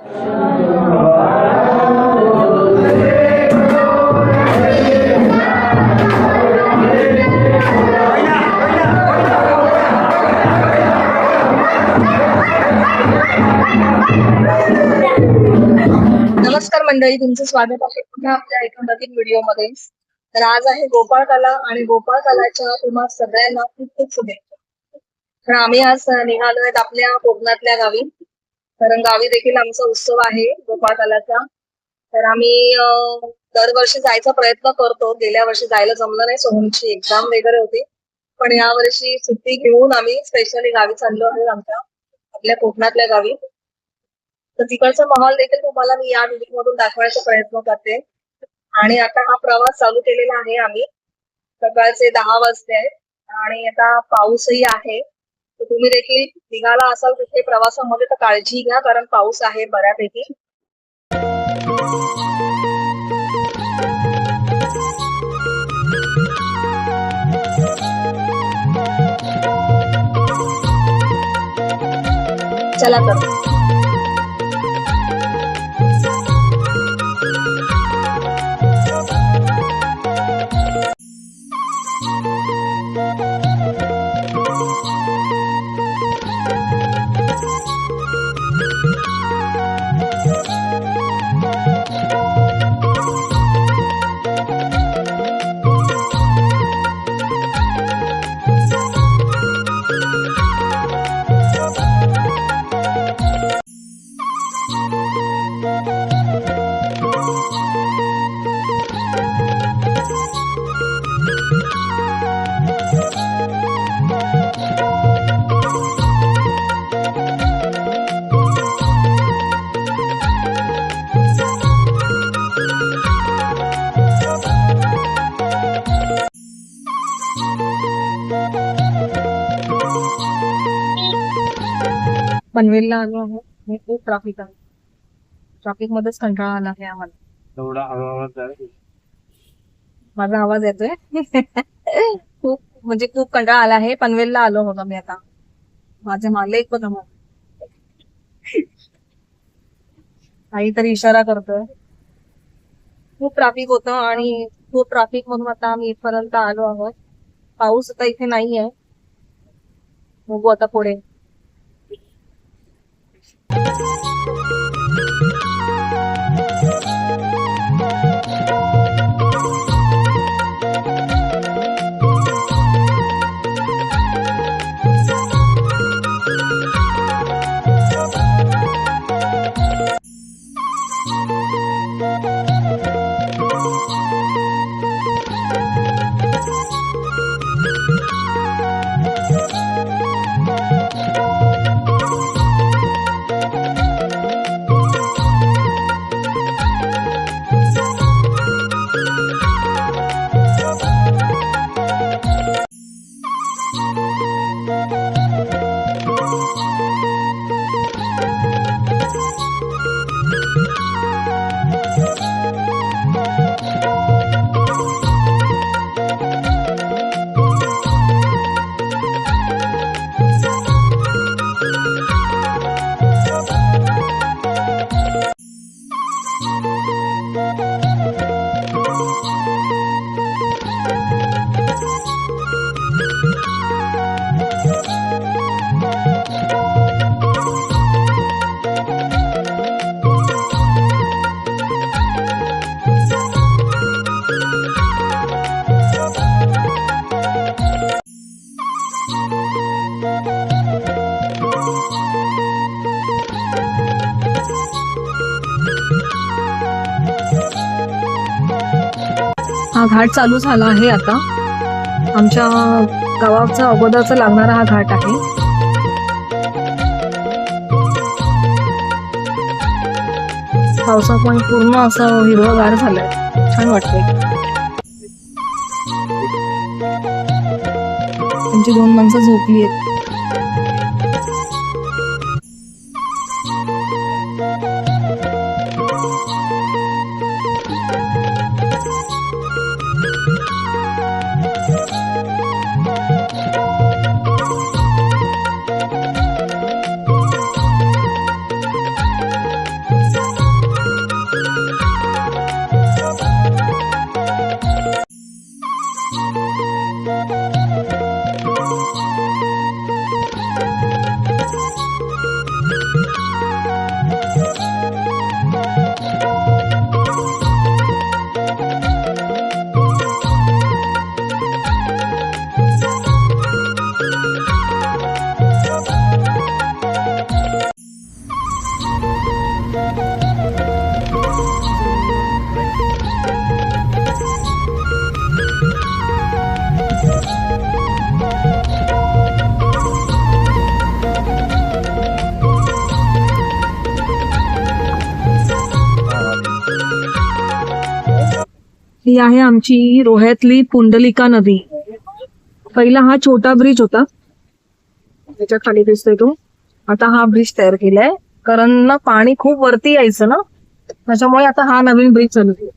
नमस्कार मंडळी तुमचं स्वागत आहे पुन्हा आपल्या एका नवीन व्हिडिओमध्ये तर आज आहे गोपाळ कला आणि गोपाळ कलाच्या तुम्हा सगळ्यांना खूप खूप शुभेच्छा. तर आम्ही आज निघालो आहेत आपल्या कोकणातल्या गावी. कारण गावी देखील आमचा उत्सव आहे गोपाळकालाचा. तर आम्ही दरवर्षी जायचा प्रयत्न करतो. गेल्या वर्षी जायला जमलं नाही सोहमची एक्झाम वगैरे होती. पण यावर्षी सुट्टी घेऊन आम्ही स्पेशली गावी चाललो आहे आमच्या आपल्या कोकणातल्या गावी. तर तिकडचा माहोल देखील तुम्हाला मी या व्हिडिओ मधून दाखवायचा प्रयत्न करते. आणि आता हा प्रवास चालू केलेला आहे आम्ही. सकाळचे दहा वाजले आहेत आणि आता पाऊसही आहे. तर तुम्ही देखील निघाला असाल तिथे प्रवासामध्ये तर काळजी घ्या कारण पाऊस आहे बऱ्यापैकी. चला तर. पनवेलला आलो आहोत. आणि खूप ट्रॅफिक आहे. ट्रॅफिक मध्येच कंटाळा आला आहे आम्हाला. माझा आवाज येतोय? खूप म्हणजे खूप कंटाळा आला आहे. पनवेलला आलो होतो मी आता. माझे माले एक बघा मग काहीतरी इशारा करतोय. खूप ट्रॅफिक होतं आणि खूप ट्रॅफिक मधून आता आम्ही इथपर्यंत आलो आहोत. पाऊस आता इथे नाही आहे बघू आता पुढे. घाट चालू झाला आहे आता. आमच्या गावाचा अगोदरचा लागणारा हा घाट आहे. पावसात पण पूर्ण असं हिरवगार झालंय. छान वाटतंय. त्यांची दोन माणसं झोपली आहेत. ही आहे आमची रोह्यातली पुंडलिका नदी. पहिला हा छोटा ब्रिज होता. त्याच्याखाली दिसतोय तो. आता हा ब्रिज तयार केलाय. कारण ना पाणी खूप वरती यायचं ना. त्याच्यामुळे आता हा नवीन ब्रिज चालू केला.